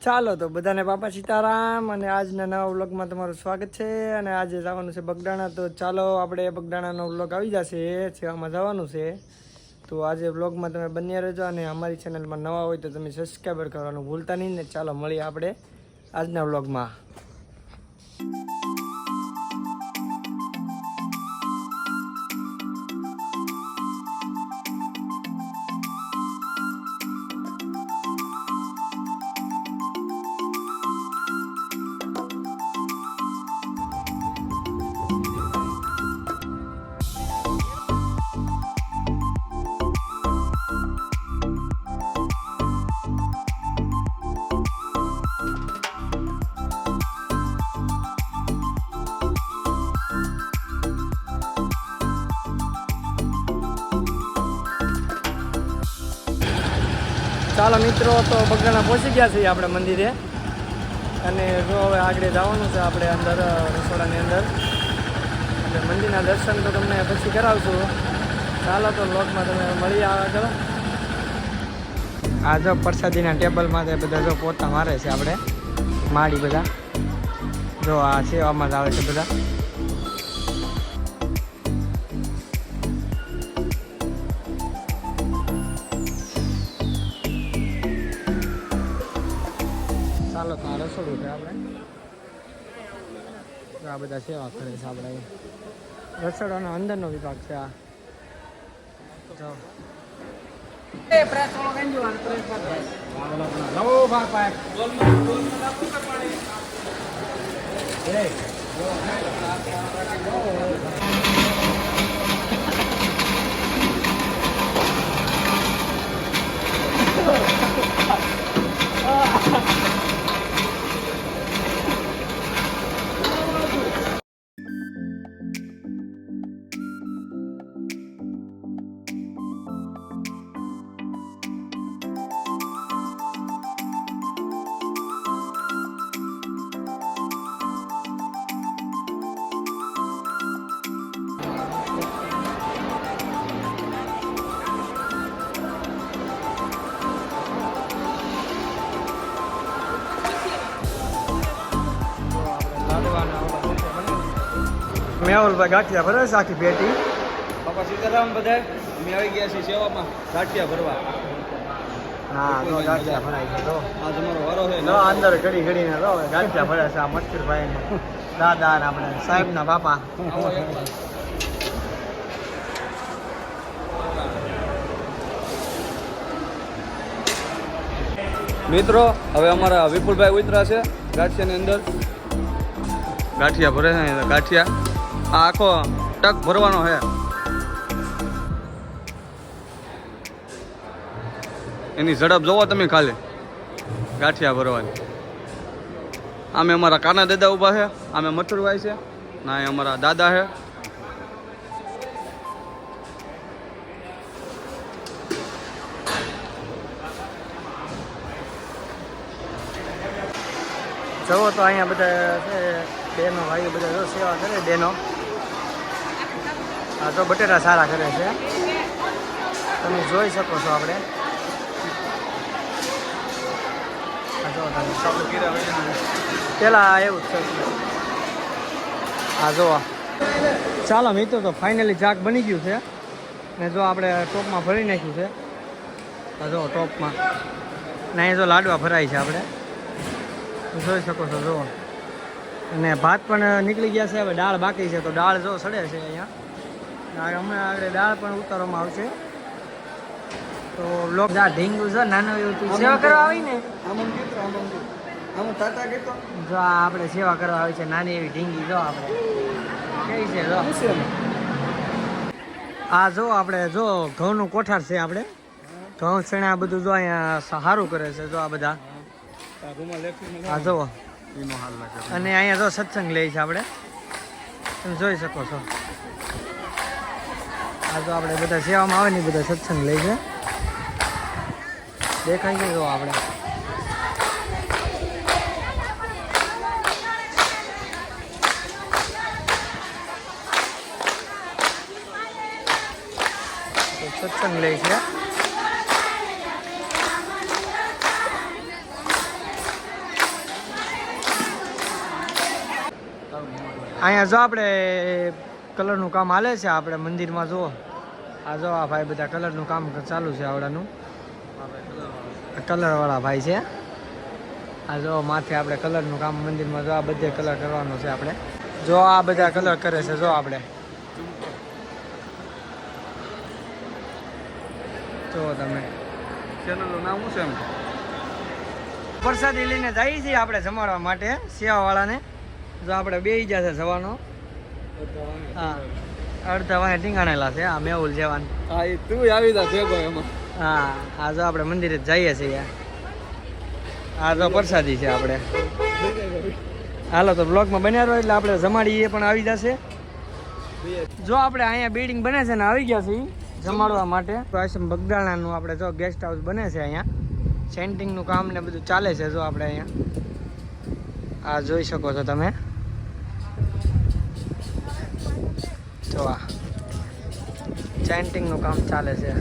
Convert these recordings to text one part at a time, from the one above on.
ચાલો તો બધાને બાપા સીતારામ અને આજના નવા વ્લોગમાં તમારું સ્વાગત છે અને આજે જવાનું છે બગડાણા તો ચાલો આપણે બગડાણાનો વ્લોગ આવી જશે, સેવામાં જવાનું છે. તો આજે વ્લોગમાં તમે બન્યા રહેજો અને અમારી ચેનલમાં નવા હોય તો તમે સબસ્ક્રાઈબર કરવાનું ભૂલતા નહીં ને ચાલો મળીએ આપણે આજના વ્લોગમાં. ચાલો મિત્રો, તો બગડાણા પહોંચી ગયા છીએ આપણે મંદિરે. અને જો હવે આગળ જવાનું છે આપણે અંદર રસોડાની અંદર. એટલે મંદિરના દર્શન તો તમને પછી કરાવશું. ચાલો તો લોકમાં તમે મળી આગળ. આ જો પ્રસાદીના ટેબલમાં બધા જો પોતા મારે છે આપણે. માડી બધા. જો આ સેવામાં જ આવે છે બધા. તો આ બધા સેવા કરે છે આપણે. રસોડાનો અંદરનો વિભાગ છે આ. જો મેહુલભાઈ ગાંઠિયા ભરે છે આખી પેટી બાપા સીતારામ બધા અમે આવી ગયા છીએ સેવામાં ગાંઠિયા ભરવા. હા તો ગાંઠિયા ભરાય છે તો આ તમારો વારો છે જો અંદર ઘડી ઘડીને જો ગાંઠિયા ભરે છે આ મસ્તીરભાઈ દાદા ને આપણે સાહેબના બાપા. મિત્રો હવે અમારા વિપુલભાઈ ઉતરા છે ગાંઠિયાની અંદર. ગાંઠિયા ભરે છે ગાંઠિયા. આ આખો ટક ભરવાનો છે એની ઝડપ જોવો તમે ખાલી. ગાંઠિયા ભરવાની. આમે અમારા કાના દાદા ઊભા છે આમે મથુરભાઈ છે, ના અમારા દાદા છે જવો તો અહીંયા બધા છે, બેનો ભાઈઓ બધા સેવા કરે, બેનો. હા તો બટેટા સારા કરે છે. તમે જોઈ શકો છો આપણે. આ પેલા એવું જ છે. હા જો. ચાલો મિત્રો, તો ફાઇનલી જાક બની ગયું છે. ને જો આપણે ટોપમાં ભરી નાખ્યું છે. આ જો ટોપમાં. ને અહીંયા જો લાડવા ભરાય છે આપણે. જોઈ શકો છો, જો. અને ભાત પણ નીકળી ગયા છે. હવે દાળ બાકી છે, તો દાળ જો સડે છે અહીંયા. આ હમણાં આગળ દાળ પણ ઉતારવામાં આવશે. તો લોક જા ઢીંગું છે નાનું એવું તું સેવા કરવા આવી ને? જો આ આપણે સેવા કરવા આવી છે નાની એવી ઢીંગી જો આપણે. કઈ છે જો? આ જો આપણે જો ઘઉંનું કોઠાર છે આપણે. ઘઉં ચણા બધું જો અહીંયા સારું કરે છે જો આ બધા. આ જુઓ અને અહીંયા જો સત્સંગ લે છે આપણે. તમે જોઈ શકો છો. તો આપણે બધા સેવામાં આવે ને બધા સત્સંગ લઈ છે. દેખાય છે જો આપણે. સત્સંગ લે છે. અહીંયા જો આપણે કલરનું કામ હાલે છે, આપણે મંદિરમાં જુઓ. આ જો આ ભાઈ બધા કલરનું કામ ચાલુ છે આવડાનું. કલરવાળા ભાઈ છે. આ જો માથે આપણે કલરનું કામ મંદિરમાં જો આ બધે કલર કરવાનો છે આપણે. જો આ બધા કલર કરે છે જો આપણે. જો તમે. ચેનલનું નામ શું છે પ્રસાદી લઈને જઈએ છીએ આપણે જમાડવા માટે સેવાવાળાને જો આપણે બે જા છે જવાનો. હા. અડધા હેટિંગ ટીંગાણેલા છે. આ મેહુલ જવાન. હા એ તું આવી જા ભેગો એમાં. હા આ જો આપણે મંદિરે જઈએ છીએ. આ તો પ્રસાદી છે આપણે. હાલો તો બ્લોગમાં બન્યા રહો એટલે આપણે જમાડીએ પણ આવી જશે. જો આપણે અહીંયા બિલ્ડિંગ બને છે ને આવી ગયા છે જમાડવા માટે. તો આશ્રમ બગદાણાનું આપણે જો ગેસ્ટ હાઉસ બને છે અહીંયા. સેન્ટિંગનું કામ ને બધું ચાલે છે જો આપણે અહીંયા. આ જોઈ શકો છો તમે. જો આ સેન્ટિંગનું કામ ચાલે છે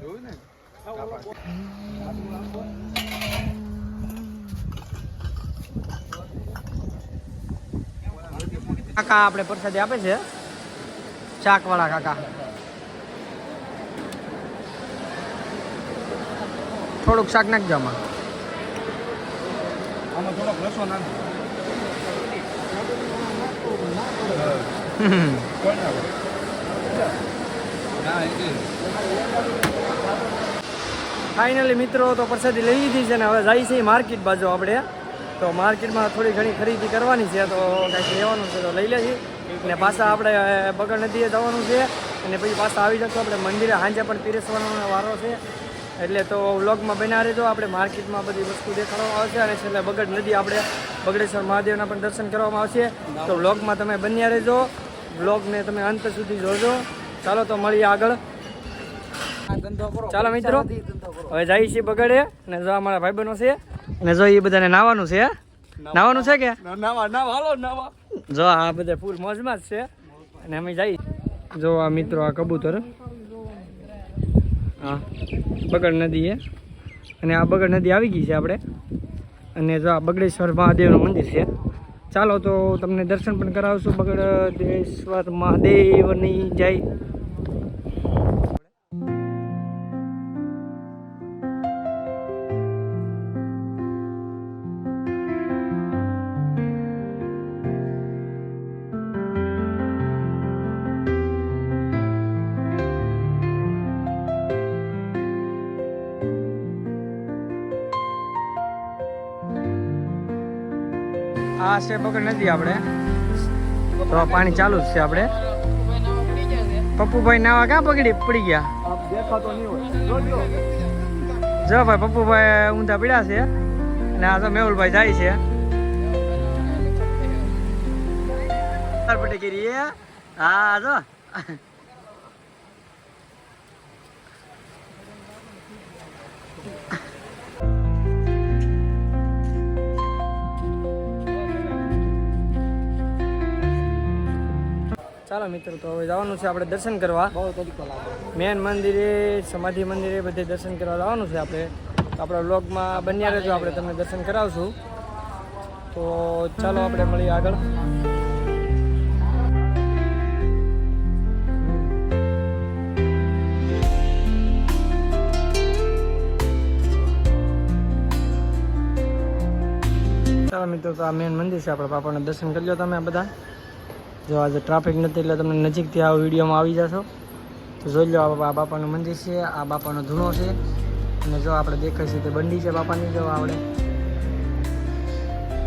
જોયું ને કાકા આપણે પ્રસાદી આપે છે. શાકવાળા કાકા. થોડુંક શાક નાખજો આમાં. થોડોક રસો ફાઇનલી મિત્રો તો પ્રસાદી લઈ લીધી છે ને હવે જાય છે માર્કેટ બાજુ આપણે. તો માર્કેટમાં થોડી ઘણી ખરીદી કરવાની છે, તો કંઈક લેવાનું છે તો લઈ લેજી અને પાછા આપણે બગડ નદીએ જવાનું છે. અને પછી પાછા આવી જશું આપણે મંદિરે. સાંજે પણ પીરસવાનો વારો છે. એટલે તો વ્લોગમાં બના રહેજો. આપણે માર્કેટમાં બધી વસ્તુ દેખાડવામાં આવશે. અને છેલ્લે બગડ નદી આપણે બગડેશ્વર મહાદેવના પણ દર્શન કરવામાં આવશે. તો વ્લોગમાં તમે બન્યા રહેજો. વ્લોગને તમે અંત સુધી જોજો. ચાલો તો મળીએ આગળ. ચાલો મિત્રો હવે જઈએ છીએ બગડે અને જો અમારા ભાઈબંધો છે. અને જો એ બધાને નાવાનું છે નાવાનું છે કે? નાવા. નાવા હાલો નાવા. જો આ બધા ફૂલ મોજમાં જ છે. અને અમે જઈ જો આ મિત્રો આ કબૂતર. હા બગડ નદી છે. અને આ બગડ નદી આવી ગઈ છે આપણે. અને જો આ બગડેશ્વર મહાદેવનું મંદિર છે. ચાલો તો તમને દર્શન પણ કરાવશું. બગડેશ્વર મહાદેવની જય. આ છે પકડ નથી આપણે. તો પાણી ચાલુ જ છે આપણે. પપ્પુભાઈ નાવા ક્યાં પકડી? પડી ગયા. જો ભાઈ, પપ્પુભાઈ ઊંધા પીડ્યા છે. અને આ તો મેહુલભાઈ જાય છે. પટી હા, જો. મિત્રો, તો હવે જવાનું છે આપણે દર્શન કરવા. બહુ તરીકો લાગે મેન મંદિરે સમાધિ મંદિરે બધે દર્શન કરવા જવાનું છે આપણે. આપણા વ્લોગમાં બન્યા રહેજો, આપણે તમને દર્શન કરાવશું. તો ચાલો આપણે મળીએ આગળ. ચાલો મિત્રો, તો આ મેન મંદિર છે, આપણા બાપાના દર્શન કરી લો તમે બધા. જો આજે ટ્રાફિક નથી એટલે તમને નજીકથી આ વિડીયોમાં આવી જશો. તો જોઈ લો, આ બાપાનું મંદિર છે, આ બાપાનો ધૂણો છે. અને જો આપણે દેખાય છે તે બંડી છે બાપાની, જો આપણે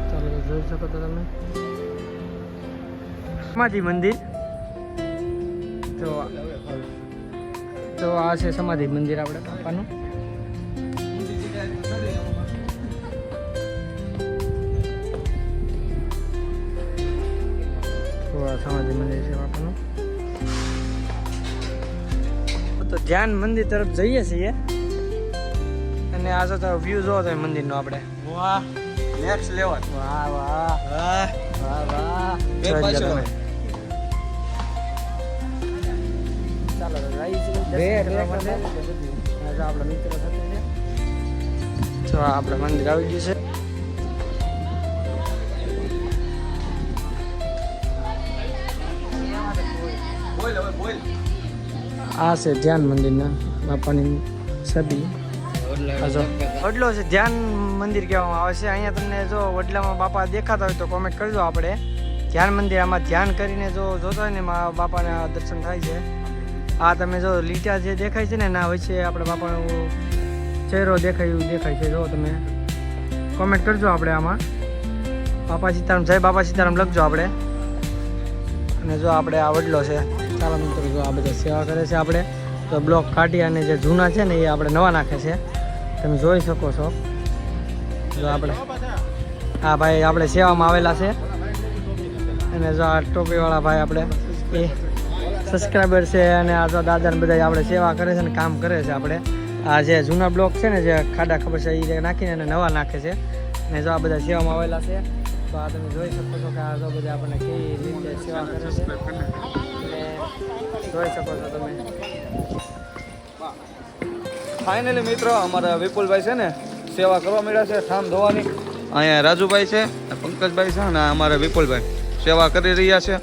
ચાલો જોઈ શકો તો તમે. સમાધિ મંદિર. તો તો આ છે સમાધિ મંદિર આપણે બાપાનું. તો મંદિર છે બાપાનું તો ધ્યાન મંદિર તરફ જઈએ છીએ. અને આ તો વ્યૂ જોવો તમે મંદિરનો આપણે. વાહ. નેક્સ્ટ લેવલ વાહ વાહ. વાહ. વાહ. ચાલો તો આપણા મિત્રો સાથે આપણે મંદિર આવી ગયું છે. આ છે ધ્યાન મંદિરના બાપાની છબી. વડલો છે, ધ્યાન મંદિર કહેવામાં આવે છે. અહીંયા તમને જો વડલામાં બાપા દેખાતા હોય તો કોમેન્ટ કરજો આપણે. ધ્યાન મંદિર, આમાં ધ્યાન કરીને જો જોતા હોય ને બાપાના દર્શન થાય છે. આ તમે જો લીટા જે દેખાય છે ને એના વચ્ચે આપણે બાપાનો ચહેરો દેખાય એવું દેખાય છે. જો તમે કોમેન્ટ કરજો આપણે આમાં. બાપા સીતારામ, જય બાપા સીતારામ લખજો આપણે. અને જો આપણે આ વડલો છે. ચાલો મિત્રો જો આ બધા સેવા કરે છે આપણે, તો બ્લોક કાઢી અને જે જૂના છે ને એ આપણે નવા નાખે છે. તમે જોઈ શકો છો. જો આપણે હા ભાઈ, આપણે સેવામાં આવેલા છે. અને જો આ ટોપીવાળા ભાઈ આપણે એ સબસ્ક્રાઈબર છે અને આ જો દાદાને બધા આપણે સેવા કરે છે અને કામ કરે છે આપણે. આ જે જૂના બ્લોક છે ને જે ખાડા ખબર છે એ નાખીને અને નવા નાખે છે. અને જો આ બધા સેવામાં આવેલા છે. તો આ તમે જોઈ શકો છો કે આ બધા આપણને કેવી રીતે સેવા કરે છે. જોઈ શકો છો તમે. ફાઇનલી મિત્રો, અમારા વિપુલભાઈ છે ને, સેવા કરવા મળ્યા છે થામ ધોવાની. અહીંયા રાજુભાઈ છે પંકજભાઈ છે, અને અમારા વિપુલભાઈ સેવા કરી રહ્યા છે.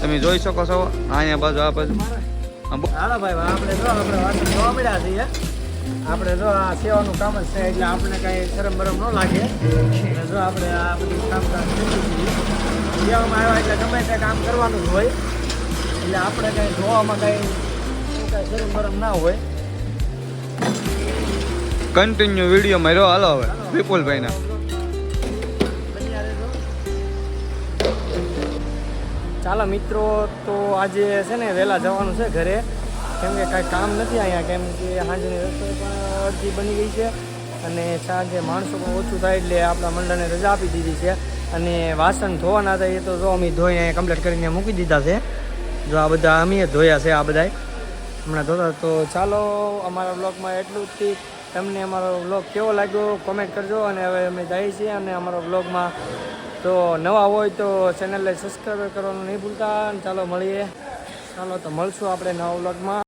તમે જોઈ શકો છો, અહીંયા બાજુ, આ બાજુ. આપણે જો, આપણે જોવા મળ્યા છીએ. આપણે જો, આ સેવાનું કામ જ છે, એટલે આપણે કાંઈ શરમ બરમ ન લાગે. જો, આપણે આ બધું કામકાજ આવ્યા એટલે ગમે તે કામ કરવાનું જ હોય. એટલે આપણે કાંઈ જોવામાં કાંઈ કાંઈ શરમ ગરમ ના હોય. કન્ટિન્યુ વીડિયો માર્યો હાલો હવે. વિપુલભાઈના. બન્યા રહેજો. ચાલો મિત્રો તો આજે છે ને વહેલા જવાનું છે ઘરે. કેમ કે કાંઈ કામ નથી અહીંયા કેમ કે સાંજની રસોઈ પણ અડધી બની ગઈ છે. અને સાંજે માણસો પણ ઓછું થાય એટલે આપણા મંડળને રજા આપી દીધી છે. અને વાસણ ધોવાના હતા એ તો જો અમે ધોઈ અહીંયા કમ્પ્લીટ કરીને મૂકી દીધા છે. જો આ બધા અમે ધોયા છે આ બધાય. હમણાં ધોતા તો ચાલો અમારા બ્લોગમાં એટલું જ તમને અમારો બ્લોગ કેવો લાગ્યો કોમેન્ટ કરજો અને હવે અમે જઈએ છીએ અને અમારો બ્લોગમાં તો નવા હોય તો ચેનલને સબસ્ક્રાઈબ કરવાનું નહીં ભૂલતા ચાલો મળીએ. ચાલો તો મળશું આપણે નવા બ્લોગમાં